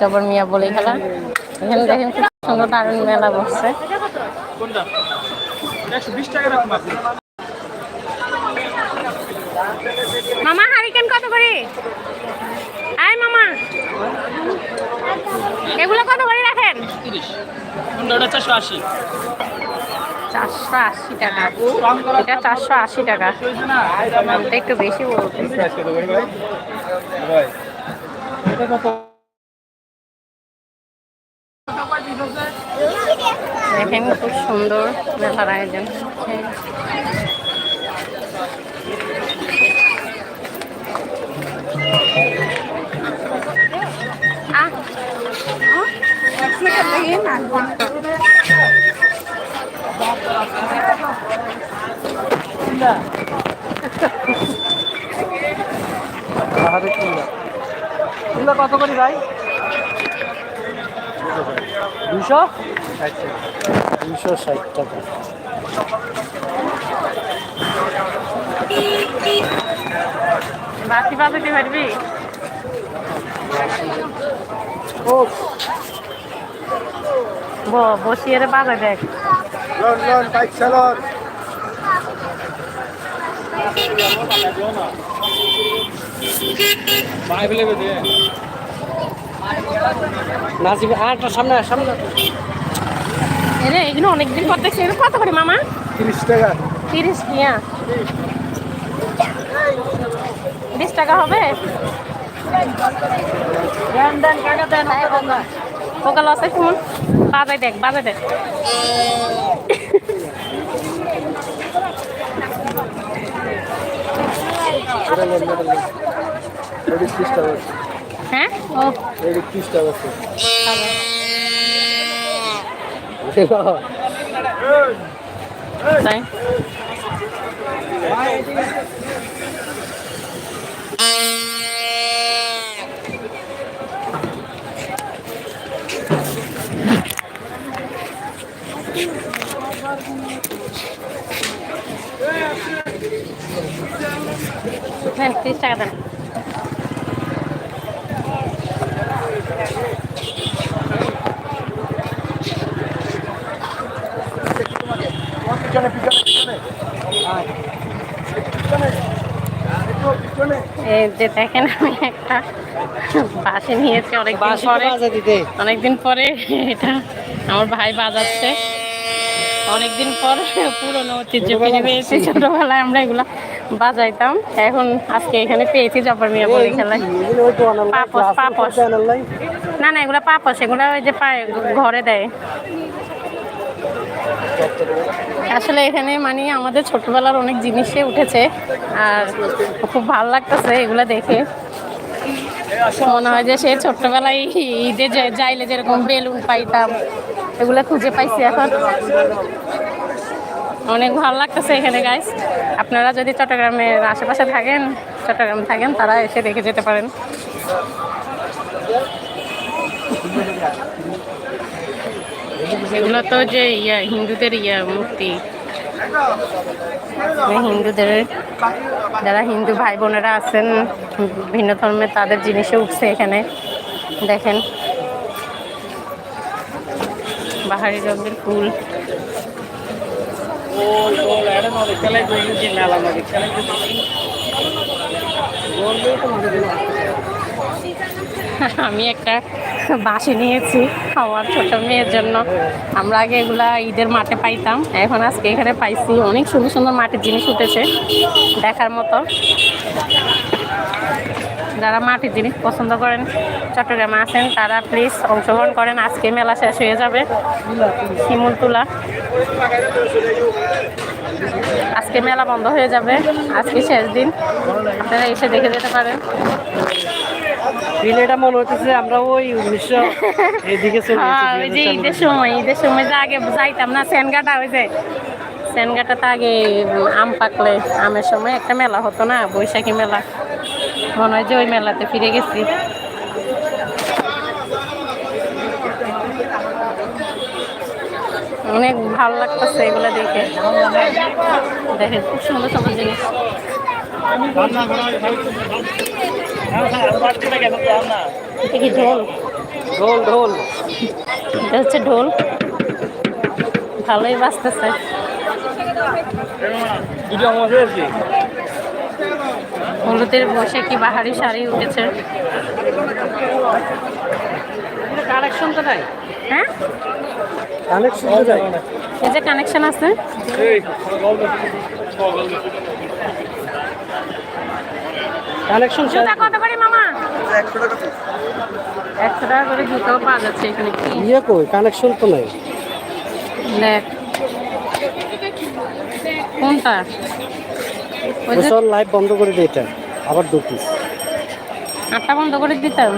জবর মিয়া বলে খেলা। এখানে দেখেন খুব সুন্দর দারুণ মেলা বসছে। মামা হারিকেন কত করে? আয় মামা। এগুলো কত করে রাখেন? চারশো আশি। চারশো আশি টাকা। এটা চারশো আশি টাকা। একটু বেশি বলতেছে। দেখেন খুব সুন্দর মেলার আয়োজন হচ্ছে। কত করি ভাই? দুশো? দুশো ষাট টাকা। বাকি বাজাতে পারবি ও। ব- বসিয়ে রে বাজা দেখ। লন লন বাইক চালন নাজিব আটটা সামনে সামনে এরে এগুলো অনেকদিন পর দেখছি। এগুলো কত করে মামা? তিরিশ টাকা। তিরিশ টিয়া বিশ টাকা হবে? পোকাল আছে কোন বাজাই দেখ বাজাই দেখ। ত্রিশ টাকা। হ্যাঁ? ও। এটি ত্রিশ টাকা আছে তাই টাকা দেন যে দেখেন আমি একটা বাসে নিয়েছি অনেকদিন পরে। অনেকদিন পরে এটা আমার ভাই বাজাচ্ছে। অনেকদিন পর পুরনো ঐতিহ্য ফিরে পেয়েছি। ছোটবেলায় আমরা এগুলা বাজাইতাম। এখন আজকে এখানে পেয়েছি জব্বার মিয়া বলে খেলায়। পাপস, পাপস। না না এগুলো পাপস এগুলো ওই যে পায়ে ঘরে দেয়। আসলে এখানে মানে আমাদের ছোটবেলার অনেক জিনিসে উঠেছে আর খুব ভালো লাগতেছে এগুলো দেখে। মনে হয় যে সে ছোট্টবেলায় ঈদে যাইলে যেরকম বেলুন পাইতাম, এগুলো খুঁজে পাইছি এখন। অনেক ভালো লাগতেছে এখানে গাইস আপনারা যদি চট্টগ্রামের আশেপাশে থাকেন, চট্টগ্রাম থাকেন, তারা এসে দেখে যেতে পারেন। এগুলো তো যে ইয়া, হিন্দুদের ইয়া মূর্তি। হিন্দুদের, যারা হিন্দু ভাই বোনেরা আছেন, ভিন্ন ধর্মের তাদের জিনিসে উঠছে এখানে। দেখেন। বাহারি রঙের ফুল। আমি একটা বাসি নিয়েছি আমার ছোট মেয়ের জন্য। আমরা আগে এগুলা ঈদের মাঠে পাইতাম, এখন আজকে এখানে পাইছি। অনেক সুন্দর সুন্দর মাটির জিনিস উঠেছে, দেখার মতো। যারা মাটির জিনিস পছন্দ করেন, চট্টগ্রামে আছেন, তারা প্লিজ অংশগ্রহণ করেন। আজকে মেলা শেষ হয়ে যাবে শিমুল তুলা আজকে মেলা বন্ধ হয়ে যাবে, আজকে শেষ দিন। আপনারা এসে দেখে যেতে পারেন। এটা মনে হচ্ছে আমরা ওই উনিশশো এদিকে হ্যাঁ ওই যে ঈদের সময় ঈদের সময় যে আগে যাইতাম না সেনগাটা ওই যে সেনগাটাতে আগে আম পাকলে আমের সময় একটা মেলা হতো না বৈশাখী মেলা। মনে হয় যে ওই মেলাতে ফিরে গেছি। অনেক ভালো লাগতেছে এগুলো দেখে। দেখে খুব সুন্দর সুন্দর জিনিস। ঢোল ভালোই বাজতেছে হলুদের বসে কি বাহারি শাড়ি উঠেছে কানেকশন তো নাই হ্যাঁ কানেকশন তো নাই এই যে কানেকশন আছে। কানেকশন জুতা কত করে মামা? একশো টাকা করে জুতাও পাওয়া যাচ্ছে এখানে কি? ইয়ে কই? কানেকশন তো নাই। দেখ। কোনটা? ওসব লাইভ বন্ধ করে দে এটা। আবার দুটো আটটা বন্ধ করে দিতাম?